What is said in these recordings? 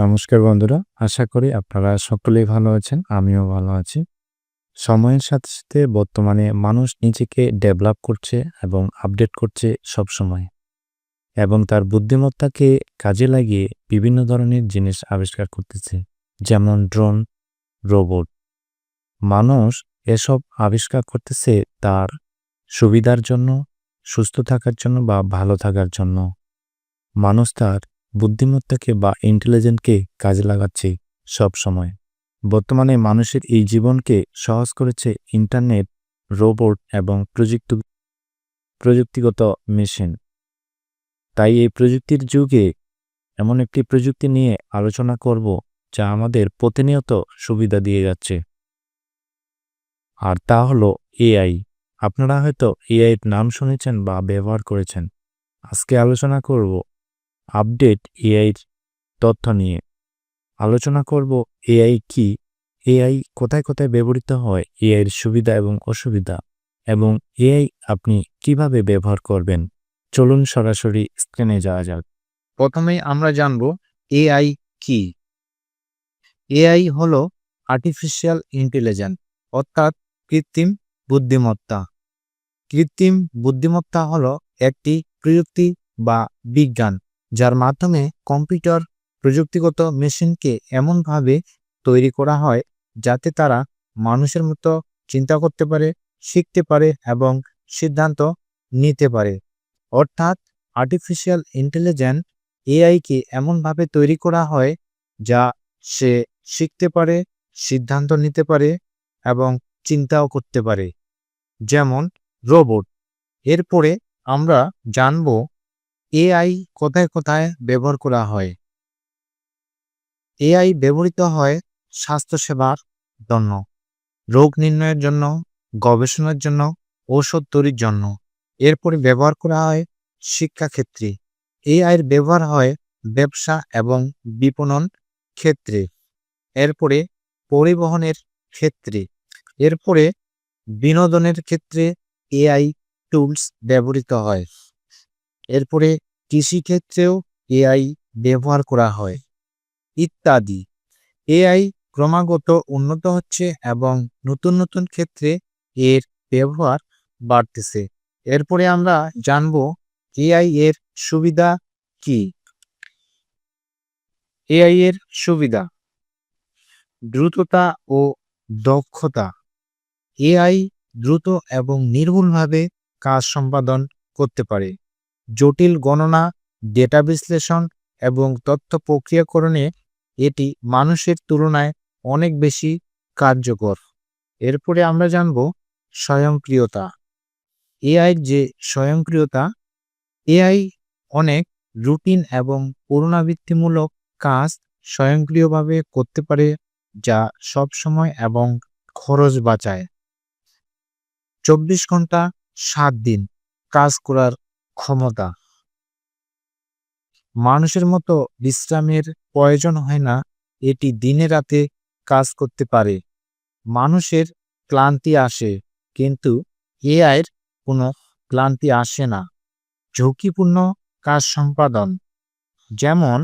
নমস্কার বন্ধুরা, আশা করি আপনারা সকলেই ভালো আছেন, আমিও ভালো আছি। সময়ের সাথে সাথে বর্তমানে মানুষ নিজেকে ডেভেলপ করছে এবং আপডেট করছে সব সময় এবং তার বুদ্ধিমত্তাকে কাজে লাগিয়ে বিভিন্ন ধরনের জিনিস আবিষ্কার করতেছে, যেমন ড্রোন, রোবট। মানুষ এসব আবিষ্কার করতেছে তার সুবিধার জন্য, সুস্থ থাকার জন্য বা ভালো থাকার জন্য। মানুষ তার বুদ্ধিমত্তাকে বা ইন্টেলিজেন্টকে কাজে লাগাচ্ছে সব সময়। বর্তমানে মানুষের এই জীবনকে সহজ করেছে ইন্টারনেট রোবট এবং প্রযুক্তি প্রযুক্তিগত মেশিন তাই এই প্রযুক্তির যুগে এমন একটি প্রযুক্তি নিয়ে আলোচনা করব যা আমাদের প্রতিনিয়ত সুবিধা দিয়ে যাচ্ছে। আর তা হলো এআই আপনারা হয়তো এআইয়ের নাম শুনেছেন বা ব্যবহার করেছেন। আজকে আলোচনা করব আপডেট এআইর তথ্য নিয়ে আলোচনা করব এআই কি? এআই কোথায় কোথায় ব্যবহৃত হয়? এআইয়ের সুবিধা এবং অসুবিধা? এবং এআই আপনি কীভাবে ব্যবহার করবেন? চলুন সরাসরি স্ক্রিনে যাওয়া যাক। প্রথমেই আমরা জানব এআই কি? এআই হলো আর্টিফিশিয়াল ইন্টেলিজেন্স অর্থাৎ কৃত্রিম বুদ্ধিমত্তা। কৃত্রিম বুদ্ধিমত্তা হলো একটি প্রযুক্তি বা বিজ্ঞান। যার মাধ্যমে কম্পিউটার প্রযুক্তিগত মেশিনকে এমনভাবে তৈরি করা হয় যাতে তারা মানুষের মতো চিন্তা করতে পারে, শিখতে পারে এবং সিদ্ধান্ত নিতে পারে। অর্থাৎ আর্টিফিশিয়াল ইন্টেলিজেন্স এআইকে এমনভাবে তৈরি করা হয় যা সে শিখতে পারে, সিদ্ধান্ত নিতে পারে এবং চিন্তাও করতে পারে। যেমন রোবট। এরপরে আমরা জানব এআই কোথায় কোথায় ব্যবহার করা হয়? এআই ব্যবহৃত হয় স্বাস্থ্যসেবার জন্য, রোগ নির্ণয়ের জন্য, গবেষণার জন্য, ঔষধ তৈরির জন্য। এরপরে ব্যবহার করা হয় শিক্ষাক্ষেত্রে। এআইয়ের ব্যবহার হয় ব্যবসা এবং বিপণন ক্ষেত্রে। এরপরে পরিবহনের ক্ষেত্রে। এরপরে বিনোদনের ক্ষেত্রে এআই টুলস ব্যবহৃত হয়। এরপরে কৃষিক্ষেত্রেও এআই ব্যবহার করা হয়। ইত্যাদি। এআই ক্রমাগত উন্নত হচ্ছে এবং নতুন নতুন ক্ষেত্রে এর ব্যবহার বাড়তেছে। এরপরে আমরা জানব এআই এর সুবিধা কি? এআই এর সুবিধা। দ্রুততা ও দক্ষতা। এআই দ্রুত এবং নির্ভুলভাবে কাজ সম্পাদন করতে পারে। জটিল গণনা, ডেটা বিশ্লেষণ এবং তথ্য প্রক্রিয়াকরণে এটি মানুষের তুলনায় অনেক বেশি কার্যকর। এরপরে আমরা জানব স্বয়ংক্রিয়তা। এআই যে স্বয়ংক্রিয়তা, এআই অনেক রুটিন এবং পুনরাবৃত্তিমূলক কাজ স্বয়ংক্রিয়ভাবে করতে পারে যা সব সময় এবং খরচ বাঁচায়। চব্বিশ ঘণ্টা সাত দিন কাজ করার ক্ষমতা। মানুষের মতো বিশ্রামের প্রয়োজন হয় না, এটি দিনে রাতে কাজ করতে পারে। মানুষের ক্লান্তি আসে, কিন্তু এআইয়ের কোনো ক্লান্তি আসে না। ঝুঁকিপূর্ণ কাজ সম্পাদন, যেমন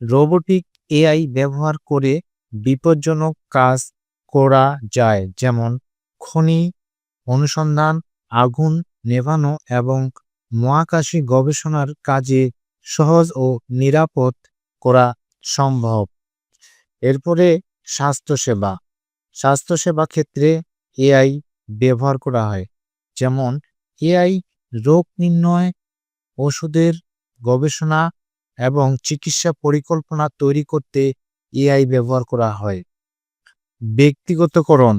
রোবোটিক এআই ব্যবহার করে বিপজ্জনক কাজ করা যায়, যেমন খনি, অনুসন্ধান, আগুন নেভানো এবং মহাকাশী গবেষণার কাজে সহজ ও নিরাপদ করা সম্ভব। এরপরে স্বাস্থ্যসেবা। স্বাস্থ্যসেবা ক্ষেত্রে এআই ব্যবহার করা হয়। যেমন এআই রোগ নির্ণয়, ওষুধের গবেষণা এবং চিকিৎসা পরিকল্পনা তৈরি করতে এআই ব্যবহার করা হয়। ব্যক্তিগতকরণ।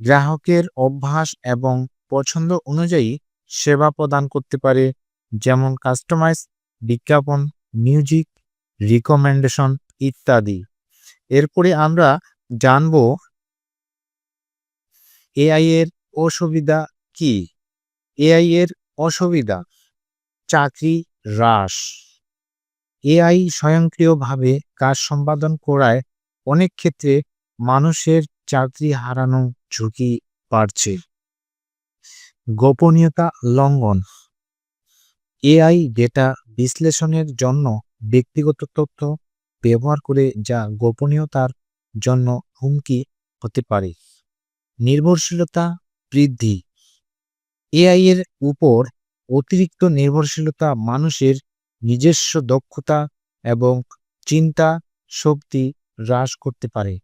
গ্রাহকের অভ্যাস এবং পছন্দ অনুযায়ী সেবা প্রদান করতে পারে, যেমন কাস্টমাইজ, বিজ্ঞাপন, মিউজিক, রিকমেন্ডেশন ইত্যাদি। এরপরে আমরা জানব এআই এর অসুবিধা কি? এআই এর অসুবিধা, চাকরি হ্রাস। এআই স্বয়ংক্রিয়ভাবে কাজ সম্পাদন করায় অনেক ক্ষেত্রে মানুষের চাকরি হারানো ঝুঁকি বাড়ছে। গোপনীয়তা লঙ্ঘন। এআই ডেটা বিশ্লেষণের জন্য ব্যক্তিগত তথ্য ব্যবহার করে যা গোপনীয়তার জন্য হুমকি হতে পারে। নির্ভরশীলতা বৃদ্ধি। এআই এর উপর অতিরিক্ত নির্ভরশীলতা মানুষের নিজস্ব দক্ষতা এবং চিন্তা শক্তি হ্রাস করতে পারে।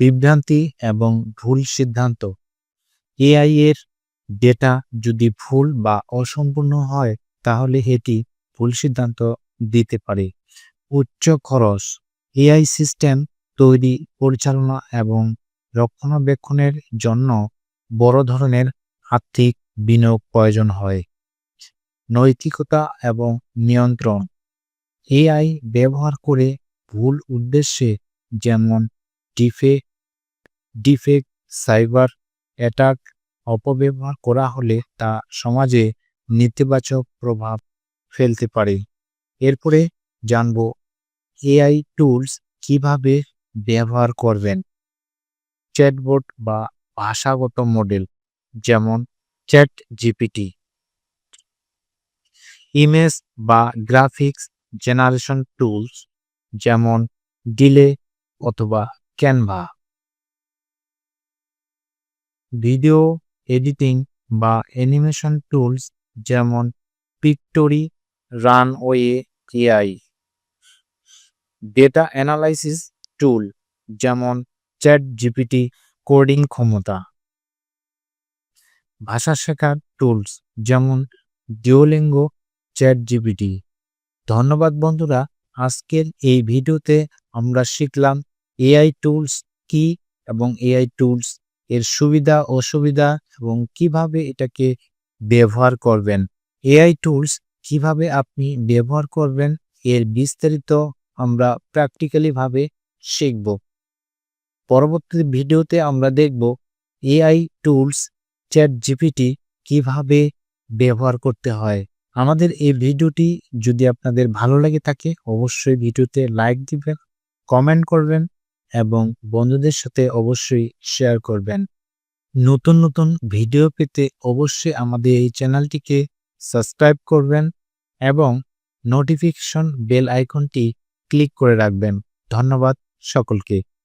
বিভ্রান্তি এবং ভুল সিদ্ধান্ত। এআই এর ডেটা যদি ভুল বা অসম্পূর্ণ হয়, তাহলে এটি ভুল সিদ্ধান্ত দিতে পারে। উচ্চ খরচ। এআই সিস্টেম তৈরি পরিচালনা এবং রক্ষণাবেক্ষণের জন্য বড় ধরনের আর্থিক বিনিয়োগ প্রয়োজন হয়। নৈতিকতা এবং নিয়ন্ত্রণ। এআই ব্যবহার করে ভুল উদ্দেশ্যে যেমন ডিফেক ডিফেক সাইবার অ্যাটাক অপব্যবহার করা হলে তা সমাজে নেতিবাচক প্রভাব ফেলতে পারে। এরপরে জানব এআই টুলস কীভাবে ব্যবহার করবেন। চ্যাটবোট বা ভাষাগত মডেল যেমন চ্যাট জিপিটি ইমেজ বা গ্রাফিক্স জেনারেশন টুলস যেমন ডিলে অথবা ক্যানভা ভিডিও এডিটিং বা অ্যানিমেশন টুলস যেমন Pictory Runway AI data analysis tool যেমন চ্যাট জিপিটি কোডিং ক্ষমতা. ভাষা শেখার টুলস যেমন ডিওলিঙ্গো চ্যাট জিপিটি ধন্যবাদ বন্ধুরা, আজকের এই ভিডিওতে আমরা শিখলাম এআই টুলস কি এবং এআই টুলস এর সুবিধা, অসুবিধা এবং কীভাবে এটাকে ব্যবহার করবেন? এআই টুলস কীভাবে আপনি ব্যবহার করবেন? এর বিস্তারিত আমরা প্র্যাকটিক্যালি ভাবে শিখব। পরবর্তী ভিডিওতে আমরা দেখব এআই টুলস চ্যাট জিপিটি কীভাবে ব্যবহার করতে হয়। আমাদের এই ভিডিওটি যদি আপনাদের ভালো লাগে থাকে, অবশ্যই ভিডিওতে লাইক দিবেন, কমেন্ট করবেন এবং বন্ধুদের সাথে অবশ্যই শেয়ার করবেন। নতুন নতুন ভিডিও পেতে অবশ্যই আমাদের এই চ্যানেলটিকে সাবস্ক্রাইব করবেন এবং নোটিফিকেশন বেল আইকনটি ক্লিক করে রাখবেন। ধন্যবাদ সকলকে।